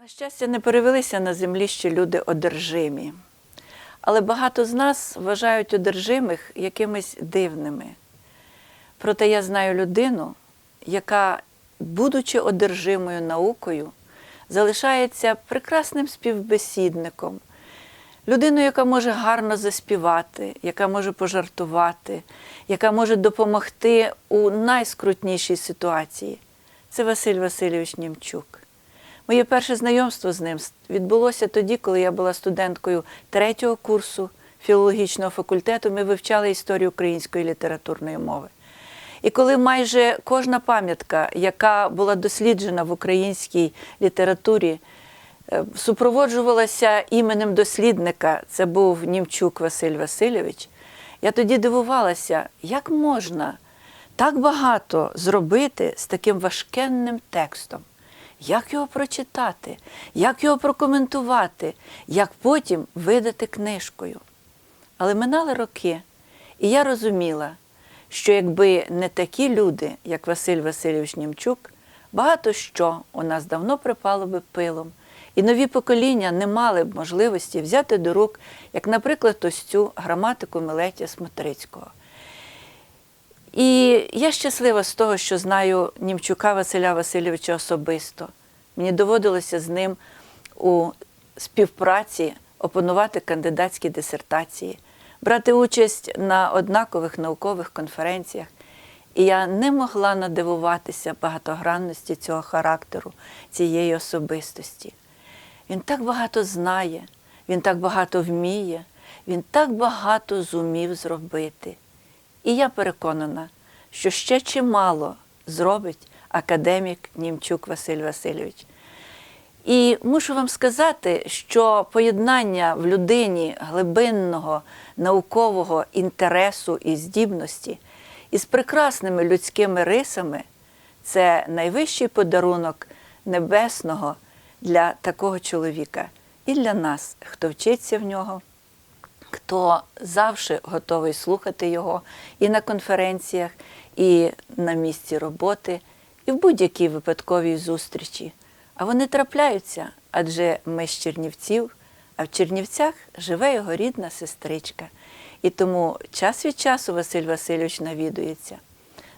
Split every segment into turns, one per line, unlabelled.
На щастя, не перевелися на землі ще люди одержимі. Але багато з нас вважають одержимих якимись дивними. Проте я знаю людину, яка, будучи одержимою наукою, залишається прекрасним співбесідником, людиною, яка може гарно заспівати, яка може пожартувати, яка може допомогти у найскрутнішій ситуації. Це Василь Васильович Німчук. Моє перше знайомство з ним відбулося тоді, коли я була студенткою третього курсу філологічного факультету. Ми вивчали історію української літературної мови. І коли майже кожна пам'ятка, яка була досліджена в українській літературі, е, супроводжувалася іменем дослідника, це був Німчук Василь Васильович, я тоді дивувалася, як можна так багато зробити з таким важкенним текстом. Як його прочитати, як його прокоментувати, як потім видати книжкою. Але минали роки, і я розуміла, що якби не такі люди, як Василь Васильович Німчук, багато що у нас давно припало би пилом, і нові покоління не мали б можливості взяти до рук, як, наприклад, ось цю граматику Милетія Смотрицького. І я щаслива з того, що знаю Німчука Василя Васильовича особисто. Мені доводилося з ним у співпраці опанувати кандидатські дисертації, брати участь на однакових наукових конференціях. І я не могла надивуватися багатогранності цього характеру, цієї особистості. Він так багато знає, він так багато вміє, він так багато зумів зробити. І я переконана, що ще чимало зробить академік Німчук Василь Васильович. І мушу вам сказати, що поєднання в людині глибинного наукового інтересу і здібності із прекрасними людськими рисами це найвищий подарунок небесного для такого чоловіка і для нас, хто вчиться в нього хто завжди готовий слухати його і на конференціях, і на місці роботи, і в будь-якій випадковій зустрічі. А вони трапляються, адже ми з Чернівців, а в Чернівцях живе його рідна сестричка. І тому час від часу Василь Васильович навідується.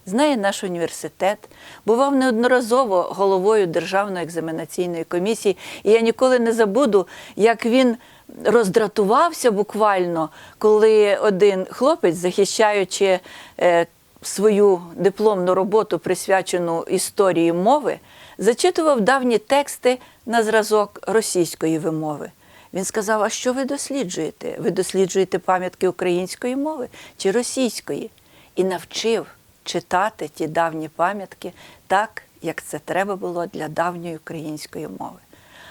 Знає наш університет, бував неодноразово головою Державної екзаменаційної комісії, і я ніколи не забуду, як він роздратувався буквально, коли один хлопець, захищаючи е, свою дипломну роботу, присвячену історії мови, зачитував давні тексти на зразок російської вимови. Він сказав: А що ви досліджуєте? Ви досліджуєте пам'ятки української мови чи російської? І навчив читати ті давні пам'ятки так, як це треба було для давньої української мови.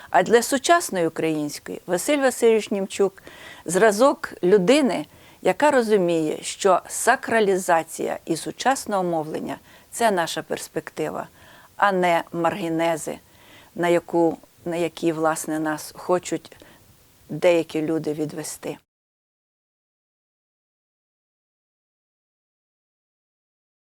А для сучасної української Василь Васильович Німчук зразок людини, яка розуміє, що сакралізація і сучасного мовлення це наша перспектива, а не маргінези, на яку на які власне нас хочуть деякі люди відвести.